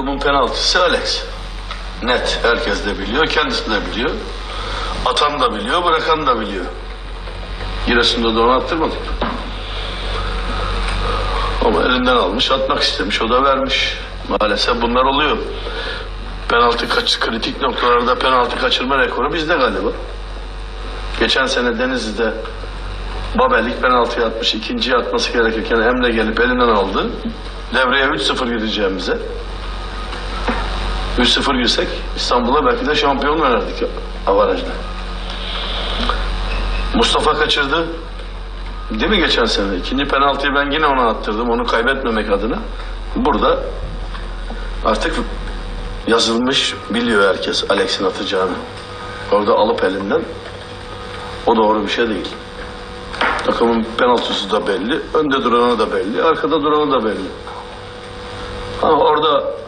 takımın penaltısı Alex. Net. Herkes de biliyor. Kendisi de biliyor. Atan da biliyor. Bırakan da biliyor. Giresun'da da onu attırmadık. Ama elinden almış, atmak istemiş. O da vermiş. Maalesef bunlar oluyor. Penaltı kaç, kritik noktalarda penaltı kaçırma rekoru bizde galiba. Geçen sene Denizli'de Babel ilk penaltıyı atmış. ikinciyi atması gerekirken Emre gelip elinden aldı. Devreye 3-0 gireceğimize. 3-0 girsek İstanbul'a belki de şampiyon verirdik avarajda. Mustafa kaçırdı. Değil mi geçen sene? İkinci penaltıyı ben yine ona attırdım. Onu kaybetmemek adına. Burada artık yazılmış biliyor herkes Alex'in atacağını. Orada alıp elinden o doğru bir şey değil. Takımın penaltısı da belli, önde duranı da belli, arkada duranı da belli. Ama orada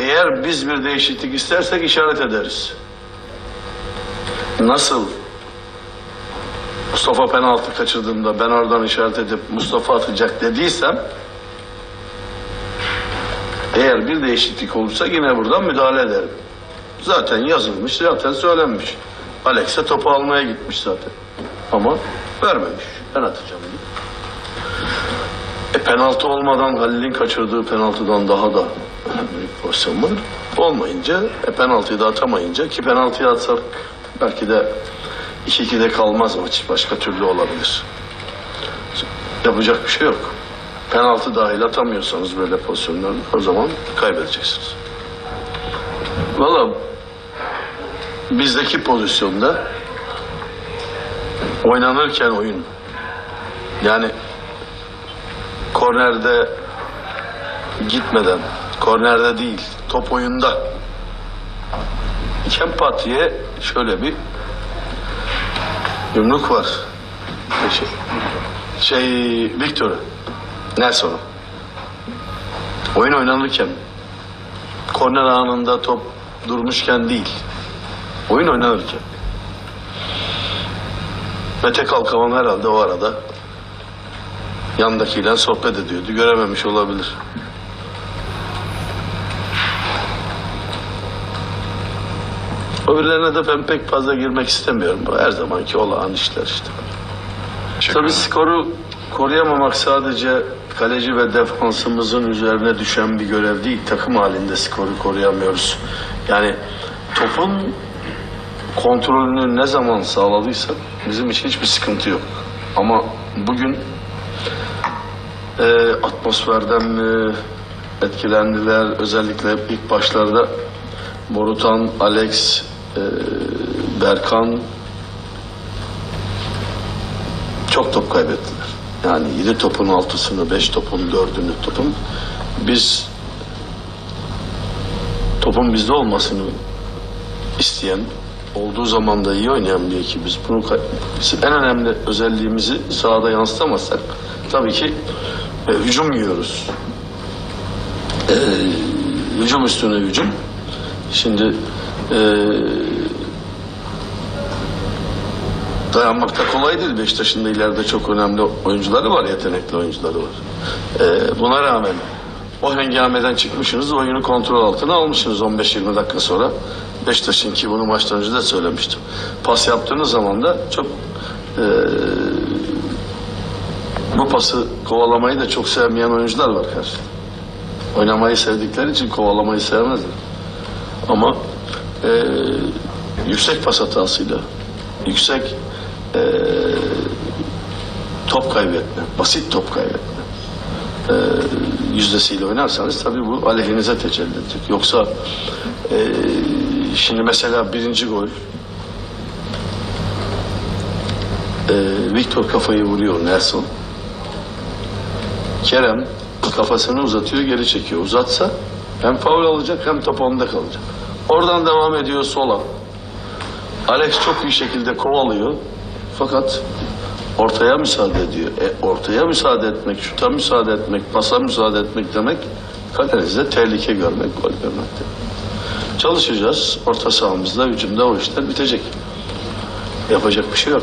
eğer biz bir değişiklik istersek işaret ederiz. Nasıl Mustafa penaltı kaçırdığında ben oradan işaret edip Mustafa atacak dediysem eğer bir değişiklik olursa yine buradan müdahale ederim. Zaten yazılmış, zaten söylenmiş. Alex'e topu almaya gitmiş zaten. Ama vermemiş. Ben atacağım diye. Penaltı olmadan Halil'in kaçırdığı penaltıdan daha da büyük pozisyon var. Olmayınca, e, penaltıyı da atamayınca ki penaltıyı atsak belki de 2-2'de kalmaz maç. Başka türlü olabilir. Yapacak bir şey yok. Penaltı dahil atamıyorsanız böyle pozisyonlarda o zaman kaybedeceksiniz. Valla bizdeki pozisyonda oynanırken oyun yani kornerde gitmeden kornerde değil top oyunda Kempati'ye şöyle bir yumruk var. Şey, şey Victor'a Nelson'a. Oyun oynanırken korner anında top durmuşken değil. Oyun oynanırken. Mete Kalkavan herhalde o arada yandakiyle sohbet ediyordu. Görememiş olabilir. Öbürlerine de ben pek fazla girmek istemiyorum. Bu her zamanki olağan işler işte. Tabii skoru koruyamamak sadece kaleci ve defansımızın üzerine düşen bir görev değil. Takım halinde skoru koruyamıyoruz. Yani topun kontrolünü ne zaman sağladıysak bizim için hiçbir sıkıntı yok. Ama bugün e, atmosferden mi etkilendiler? Özellikle ilk başlarda Borutan, Alex, e, Berkan çok top kaybettiler. Yani 7 topun altısını, 5 topun dördünü topun biz topun bizde olmasını isteyen olduğu zaman da iyi oynayan bir ekibiz. Bunu en önemli özelliğimizi sahada yansıtamazsak tabii ki e, hücum yiyoruz. E, hücum üstüne hücum. Şimdi e, dayanmakta kolay değil. Beşiktaş'ın da ileride çok önemli oyuncuları var, yetenekli oyuncuları var. Ee, buna rağmen o hengameden çıkmışsınız, oyunu kontrol altına almışsınız 15-20 dakika sonra. Beşiktaş'ın ki bunu maçtan önce de söylemiştim. Pas yaptığınız zaman da çok ee, bu pası kovalamayı da çok sevmeyen oyuncular var karşıda. Oynamayı sevdikleri için kovalamayı sevmezler. Ama ee, yüksek pas hatasıyla, yüksek ee, top kaybetme, basit top kaybetme ee, yüzdesiyle oynarsanız tabii bu aleyhinize tecelli edecek. Yoksa ee, şimdi mesela birinci gol ee, Victor kafayı vuruyor Nelson. Kerem kafasını uzatıyor geri çekiyor. Uzatsa hem faul alacak hem top onda kalacak. Oradan devam ediyor sola. Alex çok iyi şekilde kovalıyor. Fakat ortaya müsaade ediyor. E, ortaya müsaade etmek, şuta müsaade etmek, pasa müsaade etmek demek kalenizde tehlike görmek, gol görmek demek. Çalışacağız. Orta sahamızda, hücumda o işler bitecek. Yapacak bir şey yok.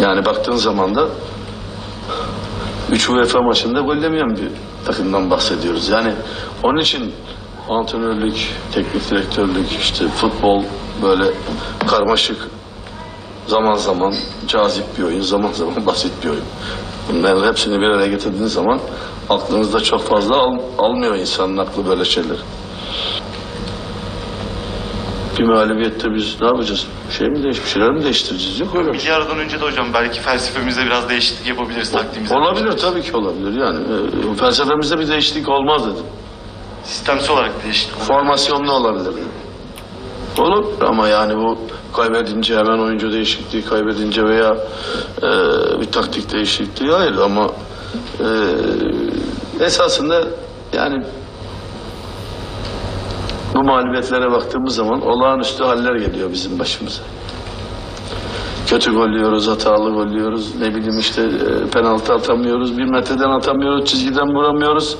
Yani baktığın zaman da 3 UEFA maçında gol yemeyen bir takımdan bahsediyoruz. Yani onun için antrenörlük, teknik direktörlük, işte futbol böyle karmaşık, zaman zaman cazip bir oyun, zaman zaman basit bir oyun. Bunların hepsini bir araya getirdiğiniz zaman aklınızda çok fazla al- almıyor insanın aklı böyle şeyler. Bir mağlubiyette biz ne yapacağız? Şey mi değiş, bir şeyler mi değiştireceğiz? Yok öyle bir şey. Önce de hocam belki felsefemizde biraz değişiklik yapabiliriz taktiğimizde. Olabilir tabii ki olabilir yani. e, felsefemizde bir değişiklik olmaz dedim. Sistemsel olarak değişiklik. Formasyonlu olabilir. Olur ama yani bu kaybedince hemen oyuncu değişikliği kaybedince veya e, bir taktik değişikliği hayır ama e, esasında yani bu mağlubiyetlere baktığımız zaman olağanüstü haller geliyor bizim başımıza. Kötü gol yiyoruz, hatalı gol yiyoruz. Ne bileyim işte e, penaltı atamıyoruz, bir metreden atamıyoruz, çizgiden vuramıyoruz.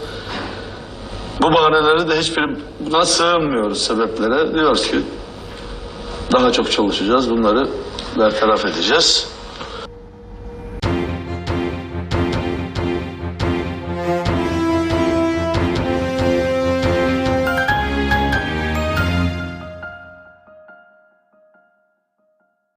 Bu bahaneleri de hiçbirine sığınmıyoruz sebeplere. Diyoruz ki daha çok çalışacağız. Bunları bertaraf edeceğiz.